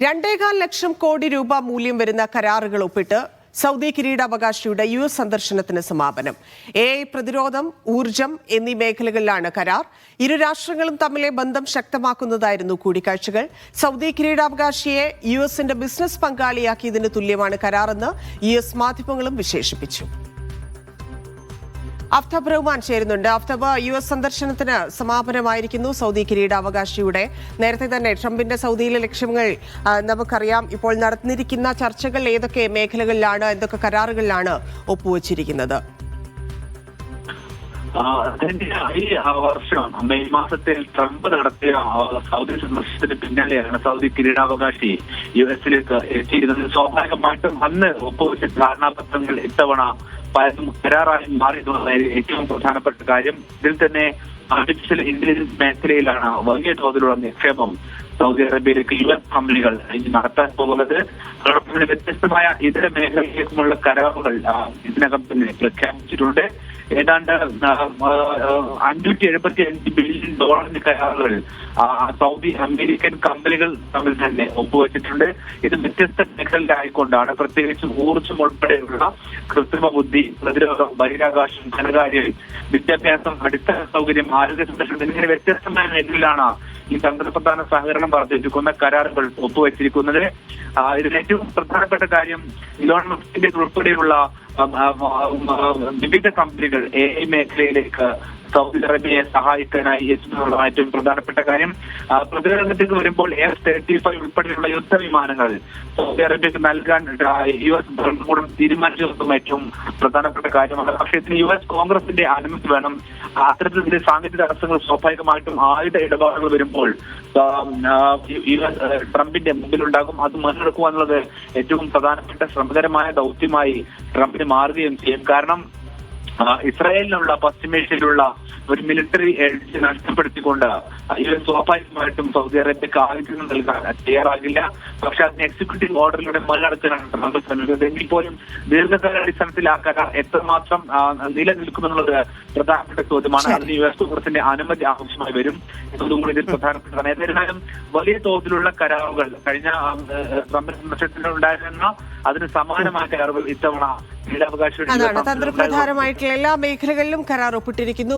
രണ്ടേകാൽ ലക്ഷം കോടി രൂപ മൂല്യം വരുന്ന കരാറുകൾ ഒപ്പിട്ട് സൗദി കിരീടാവകാശിയുടെ യു എസ് സന്ദർശനത്തിന് സമാപനം. എ ഐ പ്രതിരോധം ഊർജം എന്നീ മേഖലകളിലാണ് കരാർ. ഇരു രാഷ്ട്രങ്ങളും തമ്മിലെ ബന്ധം ശക്തമാക്കുന്നതായിരുന്നു കൂടിക്കാഴ്ചകൾ. സൗദി കിരീടാവകാശിയെ യു എസിന്റെ ബിസിനസ് പങ്കാളിയാക്കിയതിന് തുല്യമാണ് കരാറെന്ന് യു എസ് മാധ്യമങ്ങളും വിശേഷിപ്പിച്ചു. അഫ്തബ് റഹ്മാൻ ചേരുന്നുണ്ട്. അഫ്തബ് യു എസ് സന്ദർശനത്തിന് സമാപനമായിരിക്കുന്നു. സൗദി കിരീടാവകാശിയുടെ നേരത്തെ തന്നെ ട്രംപിന്റെ സൗദിയിലെ ലക്ഷ്യങ്ങൾ നമുക്കറിയാം. ഇപ്പോൾ നടന്നിരിക്കുന്ന ചർച്ചകൾ ഏതൊക്കെ മേഖലകളിലാണ് എന്തൊക്കെ കരാറുകളിലാണ് ഒപ്പുവച്ചിരിക്കുന്നത്? ഈ വർഷം മെയ് മാസത്തിൽ ട്രംപ് നടത്തിയ സൗദി സന്ദർശനത്തിന് പിന്നാലെയാണ് സൗദി കിരീടാവകാശി യു എസിലേക്ക് എത്തിയിരുന്നത്. സ്വാഭാവികമായിട്ടും അന്ന് ഒപ്പുവെച്ച ധാരണാപത്രങ്ങൾ ഇത്തവണ പലതും കരാറായി മാറിയതാണ് ഏറ്റവും പ്രധാനപ്പെട്ട കാര്യം. ഇതിൽ തന്നെ ആർട്ടിഫിഷ്യൽ ഇന്റലിജൻസ് മേഖലയിലാണ് വലിയ തോതിലുള്ള നിക്ഷേപം സൗദി അറേബ്യയിലേക്ക് യു എസ് കമ്പനികൾ നടത്താൻ പോകുന്നത്. അതോടൊപ്പം വ്യത്യസ്തമായ ഇതര മേഖലയിലേക്കുമുള്ള കരാറുകൾ ഇതിനകം തന്നെ പ്രഖ്യാപിച്ചിട്ടുണ്ട്. ഏതാണ്ട് അഞ്ഞൂറ്റി എഴുപത്തി അഞ്ച് ബില്യൺ ഡോളറിന്റെ കരാറുകൾ സൗദി അമേരിക്കൻ കമ്പനികൾ തമ്മിൽ തന്നെ ഒപ്പുവെച്ചിട്ടുണ്ട്. ഇത് വ്യത്യസ്ത മേഖലയിലായിക്കൊണ്ടാണ് പ്രത്യേകിച്ച് ഊർജം ഉൾപ്പെടെയുള്ള കൃത്രിമ ബുദ്ധി പ്രതിരോധം ബഹിരാകാശം ധനകാര്യം വിദ്യാഭ്യാസം അടിസ്ഥാന സൗകര്യം ആരോഗ്യ സംരക്ഷണം എന്നിങ്ങനെ വ്യത്യസ്തമായ മേഖലയിലാണ് ഈ തന്ത്രപ്രധാന സഹകരണം വർദ്ധിപ്പിക്കുന്ന കരാറുകൾ ഒപ്പുവെച്ചിരിക്കുന്നത്. ഇതിൽ ഏറ്റവും പ്രധാനപ്പെട്ട കാര്യം ഇലോൺ മസ്കിന്റെ ഉൾപ്പെടെയുള്ള വിവിധ കമ്പനികൾ എ ഐ മേഖലയിലേക്ക് സൗദി അറേബ്യയെ സഹായിക്കാനായി എത്തുന്നതാണ് ഏറ്റവും പ്രധാനപ്പെട്ട കാര്യം ആ, വരുമ്പോൾ എഫ് തേർട്ടി ഫൈവ് ഉൾപ്പെടെയുള്ള യുദ്ധവിമാനങ്ങൾ സൗദി അറേബ്യക്ക് നൽകാൻ യു എസ് ഭരണകൂടം തീരുമാനിച്ചതും ഏറ്റവും പ്രധാനപ്പെട്ട കാര്യമാണ്. പക്ഷേ ഇതിന് യു എസ് കോൺഗ്രസിന്റെ അനുമതി വേണം. അത്തരത്തിലെ സാങ്കേതിക തടസ്സങ്ങൾ സ്വാഭാവികമായിട്ടും ആയുധ ഇടപാടുകൾ വരുമ്പോൾ യു എസ് ട്രംപിന്റെ മുമ്പിലുണ്ടാകും. അത് മറികടക്കുക എന്നുള്ളത് ഏറ്റവും പ്രധാനപ്പെട്ട ശ്രമകരമായ ദൗത്യമായി ട്രംപിന് മാറുകയും ചെയ്യും കാരണം ഇസ്രായേലിനുള്ള പശ്ചിമേഷ്യയിലുള്ള ഒരു മിലിറ്ററി എഡ്ജ് നഷ്ടപ്പെടുത്തിക്കൊണ്ട് ഇവർ സ്വാഭാവികമായിട്ടും സൗദി അറേബ്യ ആയുധങ്ങൾ നൽകാൻ തയ്യാറാകില്ല. പക്ഷെ അതിന് എക്സിക്യൂട്ടീവ് ഓർഡറിലൂടെ മറികടക്കാനാണ് ട്രംപ് ശ്രമിക്കുന്നത്. എങ്കിൽ പോലും ദീർഘകാല അടിസ്ഥാനത്തിൽ ആ കരാർ എത്രമാത്രം നിലനിൽക്കുമെന്നുള്ളത് പ്രധാനപ്പെട്ട ചോദ്യമാണ്. അതിന് യു എസ് കോൺഗ്രസിന്റെ അനുമതി ആവശ്യമായി വരും എന്നതും കൂടി ഇതിൽ പ്രധാനപ്പെട്ടതാണ്. ഏതായിരുന്നാലും വലിയ തോതിലുള്ള കരാറുകൾ കഴിഞ്ഞ ട്രംപ് സന്ദർശനത്തിൽ ഉണ്ടായിരുന്ന. അതിന് സമാനമായ കരാറുകൾ ഇത്തവണ അതാണ് തന്ത്രപ്രധാനമായിട്ടുള്ള എല്ലാ മേഖലകളിലും കരാർ ഒപ്പിട്ടിരിക്കുന്നു.